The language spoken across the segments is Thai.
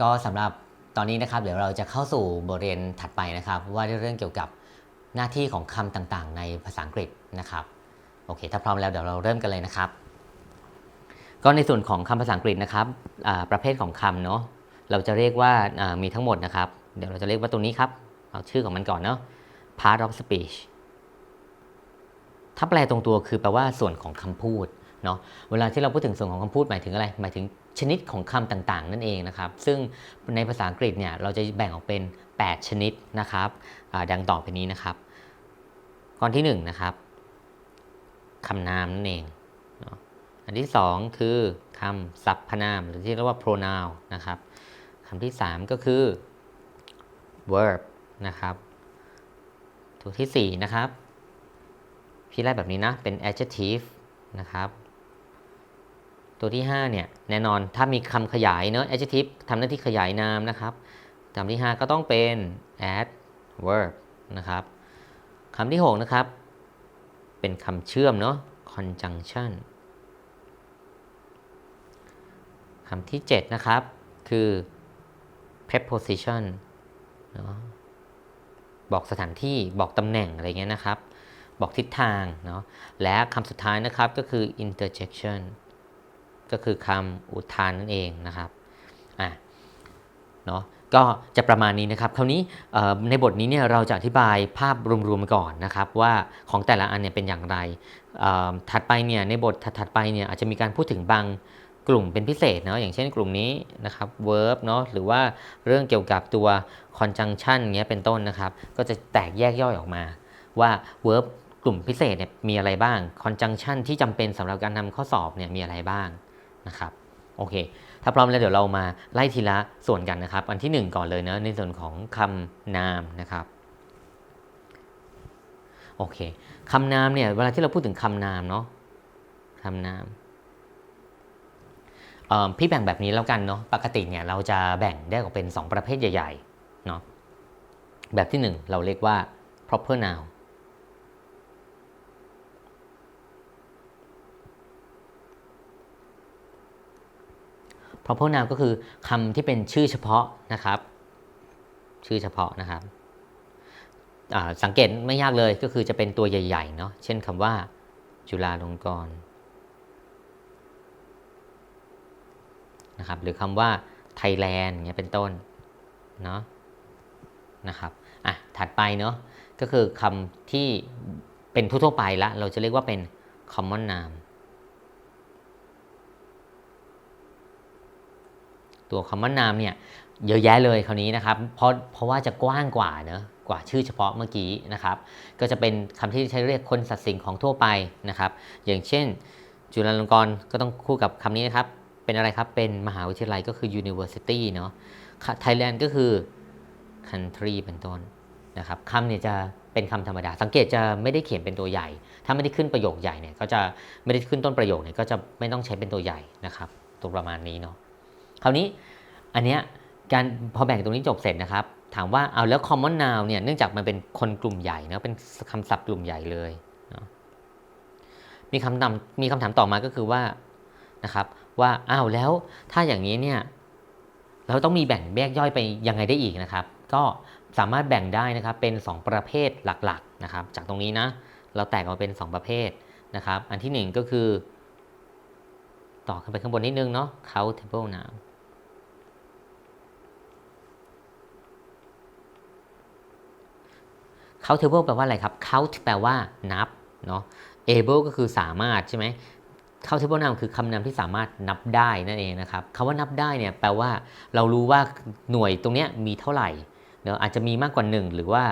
ก็สำหรับตอนนี้นะครับเดี๋ยวเราจะเข้าสู่บทเรียนถัดไปนะครับ ว่าเรื่องเกี่ยวกับหน้าที่ของคำต่างๆ ในภาษาอังกฤษนะครับโอเคถ้าพร้อมแล้วเดี๋ยวเราเริ่มกันเลยนะครับ ก็ในส่วนของคำภาษาอังกฤษนะครับประเภทของคำเนาะเราจะเรียกว่าอ่ามีทั้งหมดนะครับ เดี๋ยวเราจะเรียกว่าตัวนี้ครับเอาชื่อของมันก่อนเนาะ part of speech ถ้าแปลตรงตัวคือแปลว่าส่วนของคำพูด เนาะเวลาที่เราพูดถึงส่วนของคำพูดหมายถึงอะไร หมายถึงชนิดของคำต่างๆ นั่นเองนะครับ ซึ่งในภาษาอังกฤษเนี่ยเราจะแบ่งออกเป็น 8 ชนิดนะครับดังต่อไปนี้นะครับข้อที่1นนะครับคำนามนั่นเองเนาะอันที่ 2 คือคำสรรพนาม หรือที่เรียกว่า pronoun นะครับคำที่ 3 ก็คือ verb นะครับตัวที่ 4 นะครับ พี่ไล่แบบนี้นะ เป็น adjective นะครับ ตัวที่5เนี่ยแน่นอนถ้ามีคำขยายเนอะ adjective ทำหน้าที่ขยายนามนะครับคำที่ 5 ก็ต้องเป็น adverb นะครับคำที่ 6 นะครับ เป็นคำเชื่อมเนาะ conjunction คำที่ 7 นะครับ คือ preposition เนาะบอกสถานที่บอกตำแหน่งอะไรเงี้ยนะครับ บอกทิศทางเนาะและคำสุดท้ายนะครับก็คือ interjection ก็คือคำอุทานนั่นเองนะครับอะเนาะก็จะประมาณนี้นะครับคราวนี้ในบทนี้เนี่ยเราจะอธิบายภาพรวมๆก่อนนะครับ ว่าของแต่ละอันเนี่ยเป็นอย่างไร ถัดไปเนี่ยในบทถัดๆไปเนี่ยอาจจะมีการพูดถึงบางกลุ่มเป็นพิเศษเนาะอย่างเช่นกลุ่มนี้นะครับ verb เนาะหรือว่าเรื่องเกี่ยวกับตัว conjunction เงี้ยเป็นต้นนะครับ ก็จะแตกแยกย่อยออกมา ว่า verb กลุ่มพิเศษเนี่ยมีอะไรบ้าง conjunction ที่จำเป็นสำหรับการทำข้อสอบเนี่ยมีอะไรบ้าง นะครับโอเค ถ้าพร้อมแล้วเดี๋ยวเรามาไล่ทีละส่วนกันนะครับ อันที่ 1 ก่อนเลยเนะในส่วนของคำนามนะครับโอเคคำนามเนี่ยเวลาที่เราพูดถึงคำนามเนาะคำนามอ่อพี่แบ่งแบบนี้แล้วกันเนาะปกติเนี่ยเราจะแบ่งได้ออกเป็น 2 ประเภทใหญ่ๆเนาะแบบที่ 1 เราเรียกว่า proper noun proper noun ก็คือคำที่เป็นชื่อเฉพาะนะครับ ชื่อเฉพาะนะครับสังเกตไม่ยากเลยก็คือจะเป็นตัวใหญ่ๆเนาะเช่นคำว่า จุฬาลงกรณ์นะครับหรือคำว่าไทยแลนด์เงี้ยเป็นต้นเนาะนะครับอะถัดไปเนาะก็คือคำที่เป็นทั่วๆไปละ เราจะเรียกว่าเป็น common noun ตัวคำว่านามเนี่ยเยอะแยะเลยคราวนี้นะครับ เพราะเพราะว่าจะกว้างกว่าเนอะกว่าชื่อเฉพาะเมื่อกี้นะครับ ก็จะเป็นคำที่ใช้เรียกคนสัตว์สิ่งของทั่วไปนะครับ อย่างเช่น จุฬาลงกรณ์ก็ต้องคู่กับคำนี้นะครับ เป็นอะไรครับ เป็นมหาวิทยาลัยก็คือ university เนาะไทยแลนด์ก็คือ country เป็นต้นนะครับคำเนี่ยจะเป็นคำธรรมดา สังเกตจะไม่ได้เขียนเป็นตัวใหญ่ ถ้าไม่ได้ขึ้นประโยคใหญ่เนี่ยก็จะไม่ได้ขึ้นต้นประโยคเนี่ยก็จะไม่ต้องใช้เป็นตัวใหญ่นะครับตัวประมาณนี้เนาะ คราวนี้อันเนี้ยการพอแบ่งตรงนี้จบเสร็จนะครับ ถามว่าเอาแล้ว common noun เนี่ยเนื่องจากมันเป็นคนกลุ่มใหญ่นะเป็นคำศัพท์กลุ่มใหญ่เลยนะมีคำถามมีคำถามต่อมาก็คือว่านะครับว่าอ้าวแล้วถ้าอย่างนี้เนี่ยเราต้องมีแบ่งแยกย่อยไปยังไงได้อีกนะครับ ก็สามารถแบ่งได้นะครับเป็น 2 ประเภทหลักๆนะครับ จากตรงนี้นะเราแตกออกมาเป็น 2 ประเภทนะครับ อันที่ 1 ก็คือ ต่อขึ้นไปข้างบนนิดนึงเนาะ countable noun countable แปลว่าอะไรครับ count แปลว่านับเนาะ able ก็คือสามารถใช่ไหม countable noun คือคำนามที่สามารถนับได้นั่นเองนะครับคำว่านับได้เนี่ยแปลว่าเรารู้ว่าหน่วยตรงเนี้ยมีเท่าไหร่เนาะอาจจะมีมากกว่า 1 หรือว่า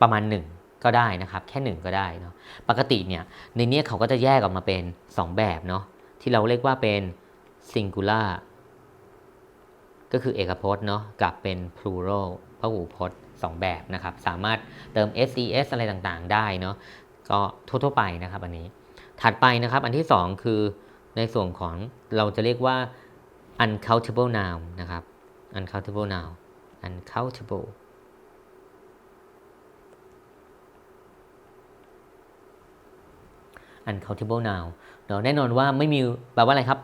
ประมาณ 1 ก็ได้นะครับ แค่ 1 ก็ได้เนาะปกติเนี่ยในนี้เขาก็จะแยกออกมาเป็น 2 แบบเนาะที่เราเรียกว่าเป็น singular ก็คือเอกพจน์เนาะกับเป็น plural พหูพจน์ 2 แบบนะครับ สามารถเติม ses อะไรต่างๆ ได้เนาะก็ทั่วๆไปนะครับอันนี้ ถัดไปนะครับอันที่ 2 คือในส่วนของเราจะเรียกว่า uncountable noun นะครับ uncountable noun uncountable uncountable noun เนาะแน่นอนว่าไม่มีแปลว่าอะไรครับ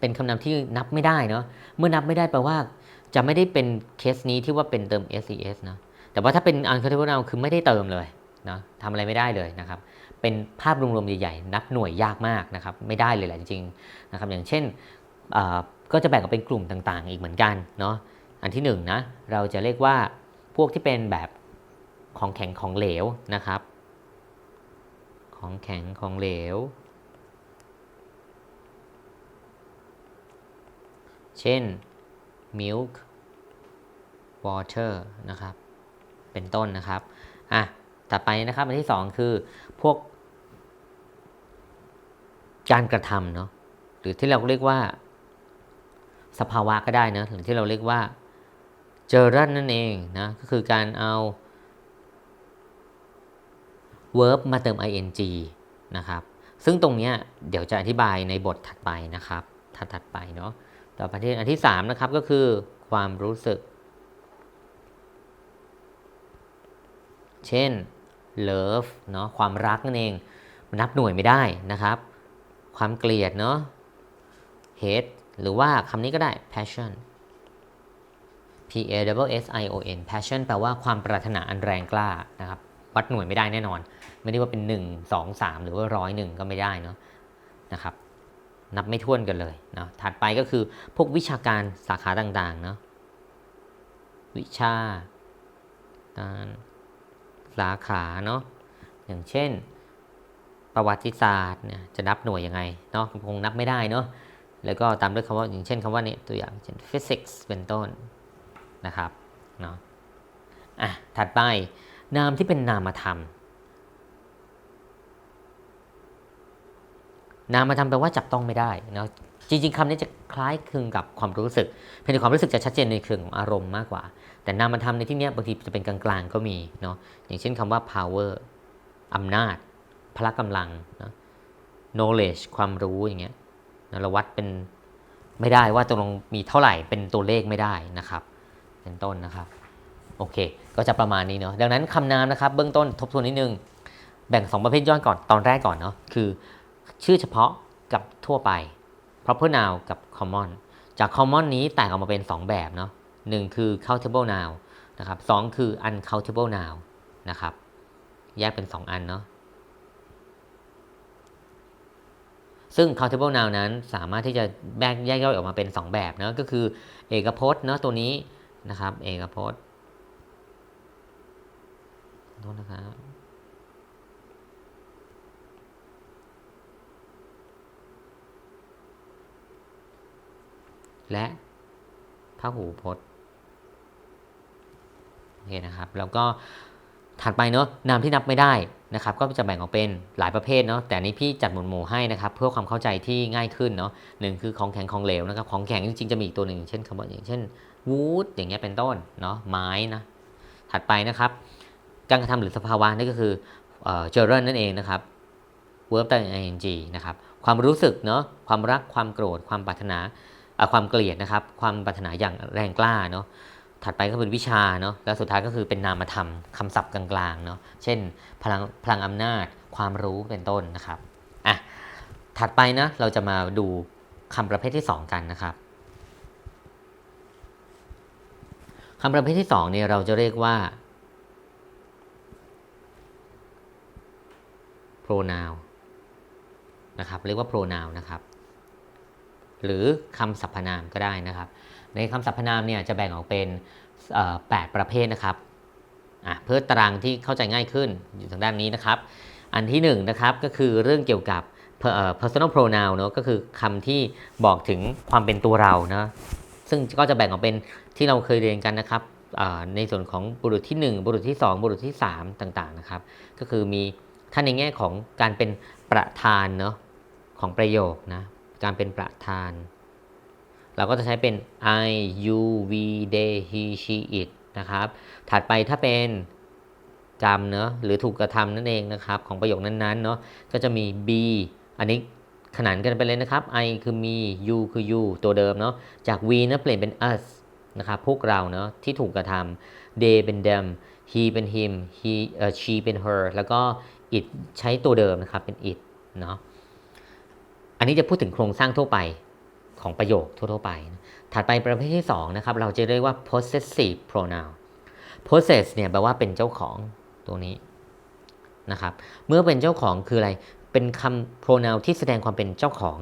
เป็นคำนามที่นับไม่ได้เนาะเมื่อนับไม่ได้แปลว่า จะไม่ได้เป็นเคสนี้ที่ว่าเป็นเติม SES นะ แต่ว่าถ้าเป็น uncountable noun คือไม่ได้เติมเลยนะทำอะไรไม่ได้เลยนะครับ เป็นภาพรวมๆใหญ่ๆ นับหน่วยยากมากนะครับ ไม่ได้เลยแหละจริงๆนะครับ อย่างเช่นก็จะแบ่งออกเป็นกลุ่มต่างๆ อีกเหมือนกันเนาะ อันที่หนึ่งนะ เราจะเรียกว่าพวกที่เป็นแบบของแข็งของเหลวนะครับ ของแข็งของเหลว เช่น milk water นะครับ เป็นต้นนะครับอะต่อไปนะครับอันที่สองคือพวก การกระทำเนาะหรือที่เราเรียกว่า สภาวะก็ได้นะหรือที่เราเรียกว่าเจอรันนั่นเองนะก็คือการเอา verb มาเติม ing นะครับซึ่งตรงเนี้ยเดี๋ยวจะอธิบายในบทถัดไปนะครับถัดถัดไปเนาะต่อไปที่อันที่3นะครับก็คือความรู้สึก เช่น love เนาะความรักนั่นเองมันนับหน่วยไม่ได้นะครับ ความเกลียดเนาะ hate หรือว่าคำนี้ก็ได้ passion p a w s i o n passion แปลว่าความปรารถนาอันแรงกล้านะครับวัดหน่วยไม่ได้แน่นอน ไม่ได้ว่าเป็น 1 2 3 หรือว่าร้อยหนึ่งก็ไม่ได้เนาะนะครับ นับไม่ถ้วนกันเลยเนาะถัดไปก็คือพวกวิชาการสาขาต่างๆเนาะวิชาการ สาขาเนาะอย่างเช่น ประวัติศาสตร์เนี่ยจะนับหน่วยยังไงเนาะคงนับไม่ได้เนาะแล้วก็ตามด้วยคำว่าอย่างเช่นคำว่านี่ตัวอย่างเช่น physics เป็นต้นนะครับเนาะอะถัดไปนามที่เป็นนามธรรม นามธรรมแปลว่าจับต้องไม่ได้เนาะ จริงๆคำนี้จะคล้ายคลึงกับความรู้สึก เพียงแต่ความรู้สึกจะชัดเจนในเชิงของอารมณ์มากกว่า แต่นามธรรมในที่นี้บางทีจะเป็นกลางๆก็มีเนาะอย่างเช่นคำว่า power อำนาจ พละกำลังนะ knowledge ความรู้อย่างเงี้ยนะเราวัดเป็นไม่ได้ว่าตกลงมีเท่าไหร่เป็นตัวเลขไม่ได้นะครับ เป็นต้นนะครับโอเค ก็จะประมาณนี้เนาะดังนั้นคำนามนะครับเบื้องต้นทบทวนนิดนึง แบ่ง 2 ประเภทย่อยก่อนตอนแรกก่อนเนาะคือ ชื่อเฉพาะกับทั่วไป proper noun กับ common จาก common นี้แตกออกมาเป็น 2 แบบเนาะหนึ่งคือ countable noun นะครับสองคือ uncountable noun นะครับ แยกเป็น 2 อันเนาะซึ่ง countable noun นั้นสามารถที่จะแยกแยกย่อยออกมาเป็น 2 แบบเนาะก็คือเอกพจน์เนาะตัวนี้นะครับ เอกพจน์ขอโทษนะครับ และพหูพจน์โอเคนะครับ แล้วก็ถัดไปเนาะนามที่นับไม่ได้นะครับ ก็จะแบ่งออกเป็นหลายประเภทเนาะแต่นี้พี่จัดหมวดหมู่ให้นะครับ เพื่อความเข้าใจที่ง่ายขึ้นเนาะหนึ่งคือของแข็งของเหลวนะครับ ของแข็งจริงๆจะมีอีกตัวหนึ่งเช่นคำว่าอย่างเช่น wood อย่างเงี้ยเป็นต้นเนาะไม้นะถัดไปนะครับ การกระทำหรือสภาวะนี่ก็คือเอ่อ gerund นั่นเองนะครับ verb แต่ ing นะครับความรู้สึกเนาะความรักความโกรธความปรารถนา ความเกลียดนะครับ ความปรารถนาอย่างแรงกล้าเนาะถัดไปก็เป็นวิชาเนาะแล้วสุดท้ายก็คือเป็นนามธรรมคำศัพท์กลางๆเนาะเช่นพลังพลังอำนาจ ความรู้เป็นต้นนะครับอะถัดไปนะเราจะมาดูคำประเภทที่ 2 กันนะครับคำประเภทที่2เนี่ยเราจะเรียกว่า pronoun นะครับ เรียกว่า pronoun นะครับ หรือคำสรรพนามก็ได้นะครับ ในคำสรรพนามเนี่ยจะแบ่งออกเป็น 8 ประเภทนะครับเพื่อตารางที่เข้าใจง่ายขึ้นอยู่ทางด้านนี้นะครับ อันที่1นงนะครับก็คือเรื่องเกี่ยวกับ personal pronoun เนอะก็คือคำที่บอกถึงความเป็นตัวเรานะซึ่งก็จะแบ่งออกเป็นที่เราเคยเรียนกันนะครับในส่วนของบุรุษที่ 1 บุรุษที่ 2 บุรุษที่ 3 ต่างๆนะครับ ก็คือมีท่านในแง่ของการเป็นประธานเนาะของประโยคนะ การเป็นประธาน เราก็จะใช้เป็น I you we they he she it นะครับ ถัดไปถ้าเป็นกรรมเนาะหรือถูกกระทำนั่นเองนะครับ ของประโยคนั้นๆเนาะก็จะมี be อันนี้ขนานกันไปเลยนะครับ I คือ me you คือ you ตัวเดิมเนาะจาก we นะเปลี่ยนเป็น us นะครับพวกเราเนาะที่ถูกกระทำ they เป็น them he เป็น him he เอ่อ she เป็น her แล้วก็ it ใช้ตัวเดิมนะครับเป็น it เนาะ อันนี้จะพูดถึงโครงสร้างทั่วไปของประโยคทั่วๆไป ถัดไปประเภทที่สองนะครับเราจะเรียกว่า possessive pronoun possess เนี่ยแปลว่าเป็นเจ้าของตัวนี้นะครับ เมื่อเป็นเจ้าของคืออะไร เป็นคำ pronoun ที่แสดงความเป็นเจ้าของ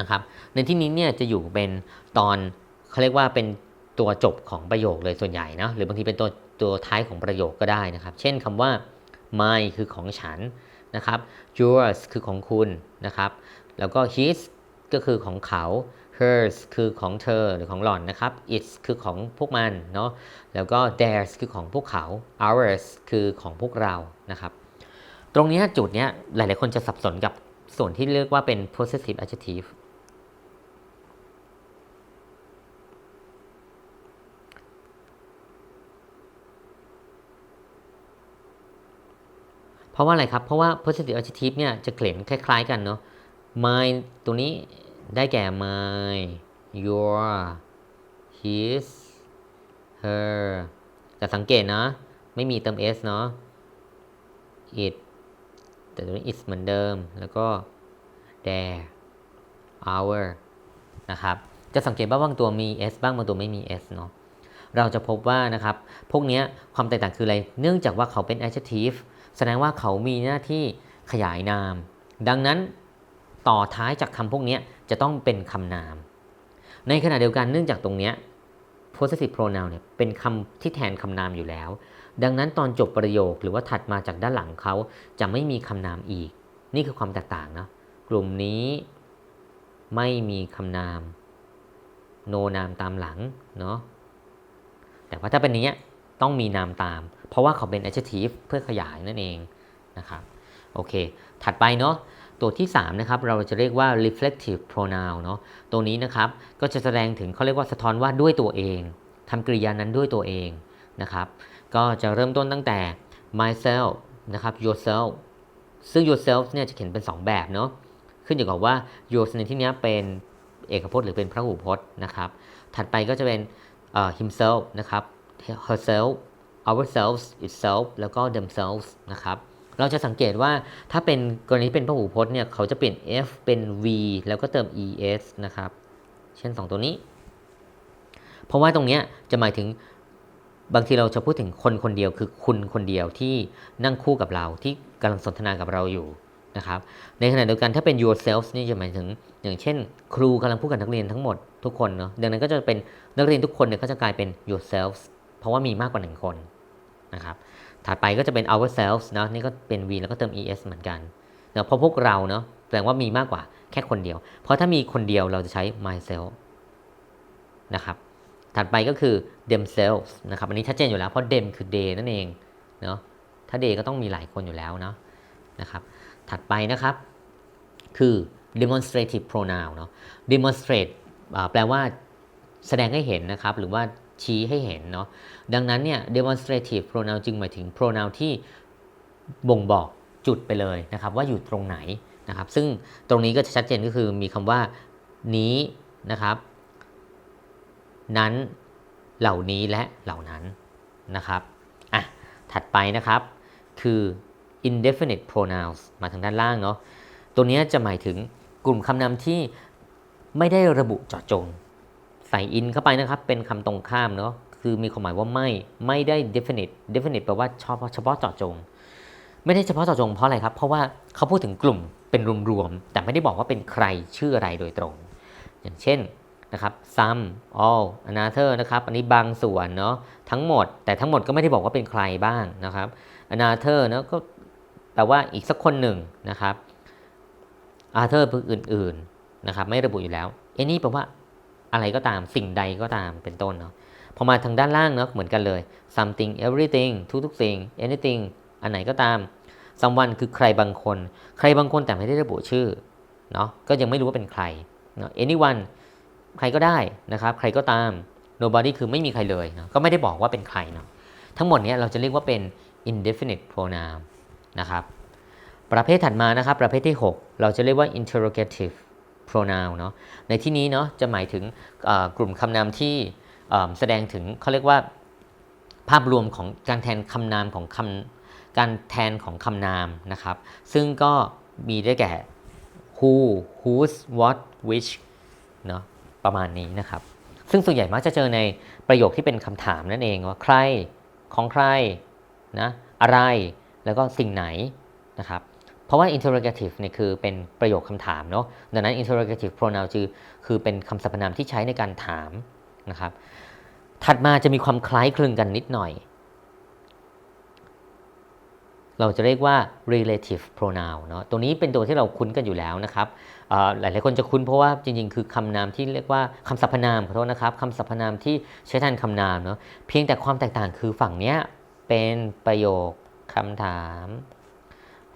นะครับ ในที่นี้เนี่ยจะอยู่เป็นตอนเขาเรียกว่าเป็นตัวจบของประโยคเลยส่วนใหญ่นะหรือบางทีเป็นตัวตัวท้ายของประโยคก็ได้นะครับ เช่นคำว่า my คือของฉัน นะครับ yours คือของคุณนะครับ แล้วก็ his ก็คือของเขา hers คือของเธอหรือของหล่อนนะครับ its คือของพวกมันเนาะ แล้วก็ theirs คือของพวกเขา ours คือของพวกเรานะครับ ตรงนี้จุดเนี้ยหลายๆคนจะสับสนกับส่วนที่เรียกว่าเป็น possessive adjective ราะว่าอะไรครับ เพราะว่า possessive adjective เนี่ยจะเขียนคล้ายๆ กันเนาะ my ตัวนี้ได้แก่ my your his her แต่สังเกตนะ ไม่มีเติม s เนาะ it แต่ตัวนี้ is เหมือนเดิม แล้วก็ their our นะครับ จะสังเกตว่าบางตัวมี s บ้างบางตัวไม่มี s เนาะ เราจะพบว่านะครับ พวกนี้ความแตกต่างคืออะไร เนื่องจากว่าเขาเป็น adjective แสดงว่าเขามีหน้าที่ขยายนาม ดังนั้นต่อท้ายจากคำพวกนี้จะต้องเป็นคำนาม ในขณะเดียวกันเนื่องจากตรงนี้ possessive pronoun เนี่ยเป็นคำที่แทนคำนามอยู่แล้ว ดังนั้นตอนจบประโยคหรือว่าถัดมาจากด้านหลังเขาจะไม่มีคำนามอีก นี่คือความแตกต่างนะกลุ่มนี้ไม่มีคำนาม โนนามตามหลังเนาะแต่ว่าถ้าเป็นนี้ ต้องมีนามตาม เพราะว่าเขาเป็น adjective เพื่อขยายนั่นเองนะครับโอเค ถัดไปเนาะตัวที่3นะครับเราจะเรียกว่า reflective pronoun เนาะตัวนี้นะครับก็จะแสดงถึงเขาเรียกว่าสะท้อนว่าด้วยตัวเองทำกริยานั้นด้วยตัวเองนะครับ ก็จะเริ่มต้นตั้งแต่ myself นะครับ yourself ซึ่ง yourself เนี่ยจะเขียนเป็น 2 แบบเนาะขึ้นอยู่กับว่า yours ในที่นี้เป็นเอกพจน์หรือเป็นพระหูพจน์นะครับ ถัดไปก็จะเป็น uh, himself นะครับ herself ourselves itself แล้วก็ themselves นะครับ เราจะสังเกตว่าถ้าเป็นกรณีเป็นพหูพจน์เนี่ย เขาจะเปลี่ยน f เป็น v แล้วก็เติม es นะครับ เช่น 2 ตัวนี้ เพราะว่าตรงนี้จะหมายถึงบางทีเราจะพูดถึงคนคนเดียวคือคุณคนเดียวที่นั่งคู่กับเราที่กำลังสนทนากับเราอยู่นะครับ ในขณะเดียวกันถ้าเป็น yourself นี่จะหมายถึงอย่างเช่น ครูกำลังพูดกับนักเรียนทั้งหมดทุกคนเนาะดังนั้นก็จะเป็นนักเรียนทุกคนเนี่ยก็จะกลายเป็น yourself เพราะว่ามีมากกว่าหนึ่งคนนะครับถัดไปก็จะเป็น ourselves เนะนี่ก็เป็น v แล้วก็เติม es เหมือนกันเนาะเพราะพวกเราเนาะแสดงว่ามีมากกว่าแค่คนเดียว เพราะถ้ามีคนเดียวเราจะใช้ myself นะครับถัดไปก็คือ themselves นะครับอันนี้ชัดเจนอยู่แล้วเพราะ them คือ they นั่นเองเนาะถ้า they ก็ต้องมีหลายคนอยู่แล้วเนาะนะครับถัดไปนะครับคือ demonstrative pronoun เนาะ demonstrate แปลว่าแสดงให้เห็นนะครับ หรือว่า ชี้ให้เห็นเนาะดังนั้นเนี่ย demonstrative pronoun จึงหมายถึง pronoun ที่บ่งบอกจุดไปเลยนะครับว่าอยู่ตรงไหนนะครับ ซึ่งตรงนี้ก็จะชัดเจนก็คือมีคำว่านี้นะครับ นั้นเหล่านี้และเหล่านั้นนะครับอะถัดไปนะครับคือ indefinite pronouns มาทางด้านล่างเนาะตัวนี้จะหมายถึงกลุ่มคำนามที่ไม่ได้ระบุเจาะจง ใส่ in เข้าไปนะครับเป็นคำตรงข้ามเนาะคือมีความหมายว่าไม่ไม่ได้ definite definite แปลว่าเฉพาะเฉพาะเจาะจง ไม่ได้เฉพาะเจาะจงเพราะอะไรครับ เพราะว่าเขาพูดถึงกลุ่มเป็นรวมๆแต่ไม่ได้บอกว่าเป็นใครชื่ออะไรโดยตรง อย่างเช่นนะครับ some all another นะครับอันนี้บางส่วนเนาะทั้งหมด แต่ทั้งหมดก็ไม่ได้บอกว่าเป็นใครบ้างนะครับ another เนาะก็แปลว่าอีกสักคนหนึ่งนะครับ other คืออื่นๆนะครับไม่ระบุอยู่แล้ว any แปลว่า อะไรก็ตามสิ่งใดก็ตามเป็นต้นเนาะพอมาทางด้านล่างเนาะเหมือนกันเลย something everything ทุกๆสิ่ง anything อันไหนก็ตาม someone คือใครบางคน ใครบางคนแต่ไม่ได้ระบุชื่อเนาะก็ยังไม่รู้ว่าเป็นใครเนาะ anyone ใครก็ได้นะครับ ใครก็ตาม nobody คือไม่มีใครเลยนะก็ไม่ได้บอกว่าเป็นใครเนาะทั้งหมดเนี้ยเราจะเรียกว่าเป็น indefinite pronoun นะครับ ประเภทถัดมานะครับ ประเภทที่ 6 เราจะเรียกว่า interrogative pronoun เนาะในที่นี้เนาะจะหมายถึงกลุ่มคำนามที่แสดงถึงเขาเรียกว่าภาพรวมของการแทนคำนามของคำการแทนของคำนามนะครับ ซึ่งก็มีได้แก่ who whose what which เนาะประมาณนี้นะครับ ซึ่งส่วนใหญ่มักจะเจอในประโยคที่เป็นคำถามนั่นเองว่าใครของใครนะอะไรแล้วก็สิ่งไหนนะครับ เพราะว่า interrogative เนี่ยคือเป็นประโยคคำถามเนาะดังนั้น interrogative pronoun คือคือเป็นคำสรรพนามที่ใช้ในการถามนะครับถัดมาจะมีความคล้ายคลึงกันนิดหน่อย เราจะเรียกว่า relative pronoun เนาะ ตัวนี้เป็นตัวที่เราคุ้นกันอยู่แล้วนะครับเอ่อหลายๆคนจะคุ้นเพราะว่าจริงๆ คือคำนามที่เรียกว่าคำสรรพนามขอโทษนะครับคำสรรพนามที่ใช้แทนคำนามเนาะ เพียงแต่ความแตกต่างคือฝั่งเนี้ยเป็นประโยคคำถาม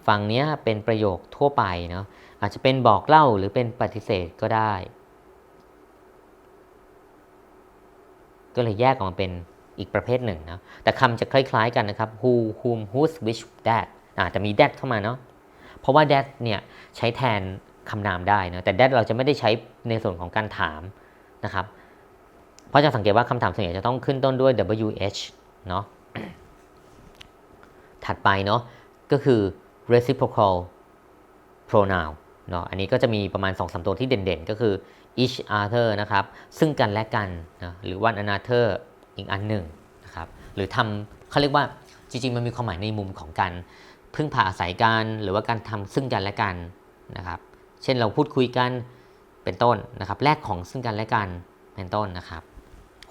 ฝั่งนี้เป็นประโยคทั่วไปเนาะอาจจะเป็นบอกเล่าหรือเป็นปฏิเสธก็ได้ ก็เลยแยกออกมาเป็นอีกประเภทหนึ่งนะแต่คำจะคล้ายๆกันนะครับ who whom whose which that อาจจะมี that เข้ามาเนาะเพราะว่า that เนี่ยใช้แทนคำนามได้นะแต่ that เราจะไม่ได้ใช้ในส่วนของการถามนะครับ เพราะจะสังเกตว่าคำถามส่วนใหญ่จะต้องขึ้นต้นด้วย wh เนาะถัดไปเนาะก็คือ reciprocal pronoun เนาะอันนี้ก็จะมีประมาณ 2-3 ตัวที่เด่นๆ ก็คือ each other นะครับ ซึ่งกันและกันนะหรือ one another อีกอันหนึ่งนะครับ หรือทำเขาเรียกว่าจริงๆ มันมีความหมายในมุมของการพึ่งพาอาศัยกัน หรือว่าการทำซึ่งกันและกันนะครับ เช่นเราพูดคุยกันเป็นต้นนะครับ แลกของซึ่งกันและกันเป็นต้นนะครับ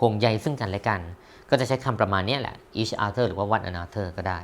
ห่วงใยซึ่งกันและกัน ก็จะใช้คำประมาณนี้แหละ each other หรือว่า one another ก็ได้